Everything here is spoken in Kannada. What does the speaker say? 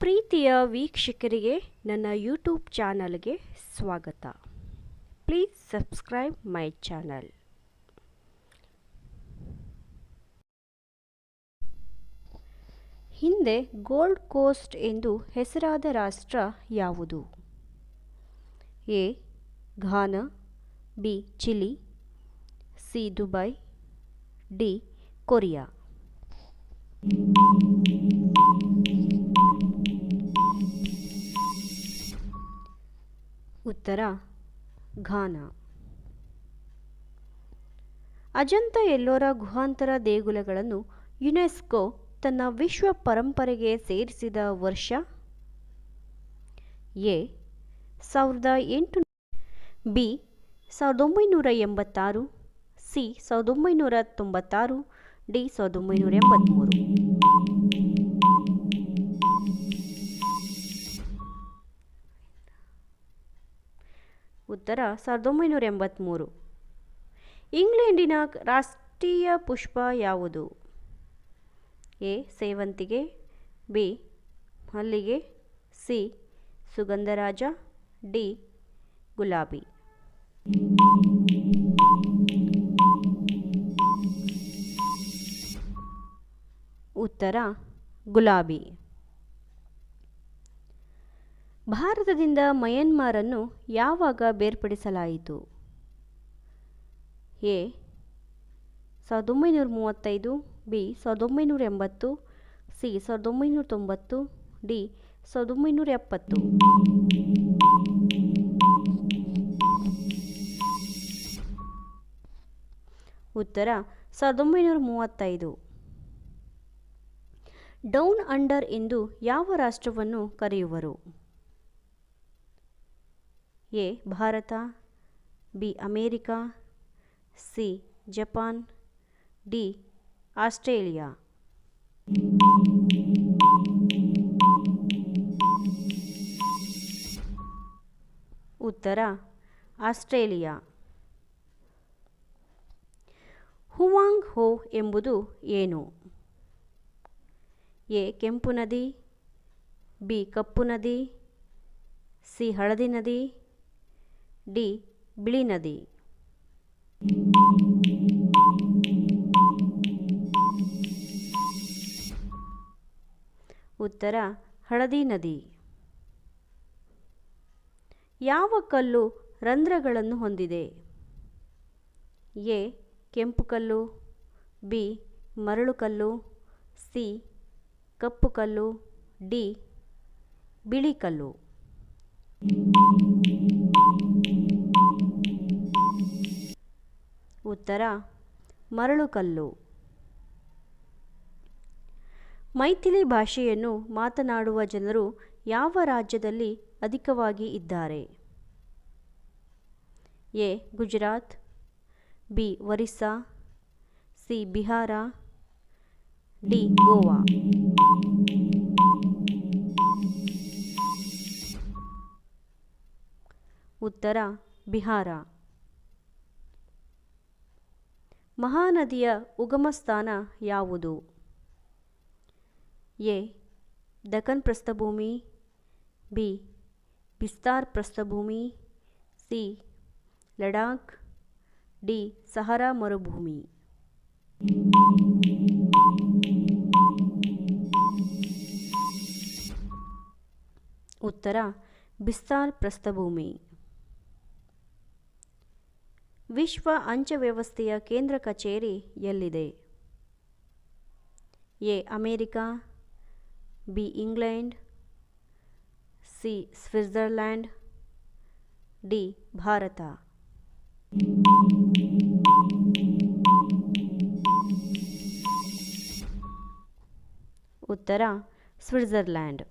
ಪ್ರೀತಿಯ ವೀಕ್ಷಕರಿಗೆ ನನ್ನ ಯೂಟ್ಯೂಬ್ ಚಾನಲ್ಗೆ ಸ್ವಾಗತ. Please subscribe my channel. ಹಿಂದೆ ಗೋಲ್ಡ್ ಕೋಸ್ಟ್ ಎಂದು ಹೆಸರಾದ ರಾಷ್ಟ್ರ ಯಾವುದು? A. Ghana, B. Chile, C. Dubai, D. Korea. ಉತ್ತರ, ಘಾನ. ಅಜಂತ ಎಲ್ಲೋರ ಗುಹಾಂತರ ದೇಗುಲಗಳನ್ನು ಯುನೆಸ್ಕೋ ತನ್ನ ವಿಶ್ವ ಪರಂಪರೆಗೆ ಸೇರಿಸಿದ ವರ್ಷ ಎ, ಸಾವಿರದ ಎಂಟು ಬಿ, ಸಾವಿರದ ಒಂಬೈನೂರ ಎಂಬತ್ತಾರು, ಸಿ, ಸಾವಿರದ ಒಂಬೈನೂರ ತೊಂಬತ್ತಾರು, ಡಿ, ಸಾವಿರದ ಒಂಬೈನೂರ ಎಂಬತ್ತ್ಮೂರು ಉತ್ತರ ಸಾವಿರದ ಒಂಬೈನೂರ ಎಂಬತ್ತ್ಮೂರು ಇಂಗ್ಲೆಂಡಿನ ರಾಷ್ಟ್ರೀಯ ಪುಷ್ಪ ಯಾವುದು? ಎ. ಸೇವಂತಿಗೆ, ಬಿ. ಮಲ್ಲಿಗೆ, ಸಿ. ಸುಗಂಧರಾಜ, ಡಿ. ಗುಲಾಬಿ. ಉತ್ತರ, ಗುಲಾಬಿ. ಭಾರತದಿಂದ ಮಯನ್ಮಾರನ್ನು ಯಾವಾಗ ಬೇರ್ಪಡಿಸಲಾಯಿತು? ಎ, ಸಾವಿರದ ಒಂಬೈನೂರ ಮೂವತ್ತೈದು, ಬಿ, ಸಾವಿರದ ಒಂಬೈನೂರ ಎಂಬತ್ತು, ಸಿ, ಸಾವಿರದ ಒಂಬೈನೂರ ತೊಂಬತ್ತು, ಡಿ, ಸಾವಿರದ ಒಂಬೈನೂರ ಎಪ್ಪತ್ತು. ಉತ್ತರ, ಸಾವಿರದ ಒಂಬೈನೂರ ಮೂವತ್ತೈದು. ಡೌನ್ ಅಂಡರ್ ಎಂದು ಯಾವ ರಾಷ್ಟ್ರವನ್ನು ಕರೆಯುವರು? A, Bharat, B, America, C, Japan, D, Australia. ಉತ್ತರ, ಆಸ್ಟ್ರೇಲಿಯಾ. ಹುವಾಂಗ್ ಹೋ ಎಂಬುದು ಏನು? ಎ, ಕೆಂಪು ನದಿ, ಬಿ, ಕಪ್ಪು ನದಿ, ಸಿ, ಹಳದಿ ನದಿ ಡಿ, ಬಿಳಿ ನದಿ. ಉತ್ತರ, ಹಳದಿ ನದಿ. ಯಾವ ಕಲ್ಲು ರಂಧ್ರಗಳನ್ನು ಹೊಂದಿದೆ? ಎ, ಕೆಂಪು ಕಲ್ಲು, ಬಿ, ಮರಳು ಕಲ್ಲು, ಸಿ, ಕಪ್ಪು ಕಲ್ಲು, ಡಿ, ಬಿಳಿ ಕಲ್ಲು. ಉತ್ತರ ಮರಳುಕಲ್ಲು ಮೈಥಿಲಿ ಭಾಷೆಯನ್ನು ಮಾತನಾಡುವ ಜನರು ಯಾವ ರಾಜ್ಯದಲ್ಲಿ ಅಧಿಕವಾಗಿ ಇದ್ದಾರೆ? A. Gujarat, B. Orissa, C. Bihar, D. Goa. ಉತ್ತರ, ಬಿಹಾರ. ಮಹಾನದಿಯ ಉಗಮಸ್ಥಾನ ಯಾವುದು? ಎ. ದಕನ್ ಪ್ರಸ್ಥಭೂಮಿ, ಬಿ. ಬಿಸ್ತಾರ್ ಪ್ರಸ್ಥಭೂಮಿ, ಸಿ. ಲಡಾಖ್, ಡಿ. ಸಹರಾ ಮರುಭೂಮಿ. ಉತ್ತರ. ಬಿಸ್ತಾರ್ ಪ್ರಸ್ಥಭೂಮಿ. ವಿಶ್ವ ಅಂಚೆ ವ್ಯವಸ್ಥೆಯ ಕೇಂದ್ರ ಕಚೇರಿ ಎಲ್ಲಿದೆ? A. America, B. England, C. Switzerland D. Bharat. ಉತ್ತರ ಸ್ವಿಟ್ಜರ್ಲ್ಯಾಂಡ್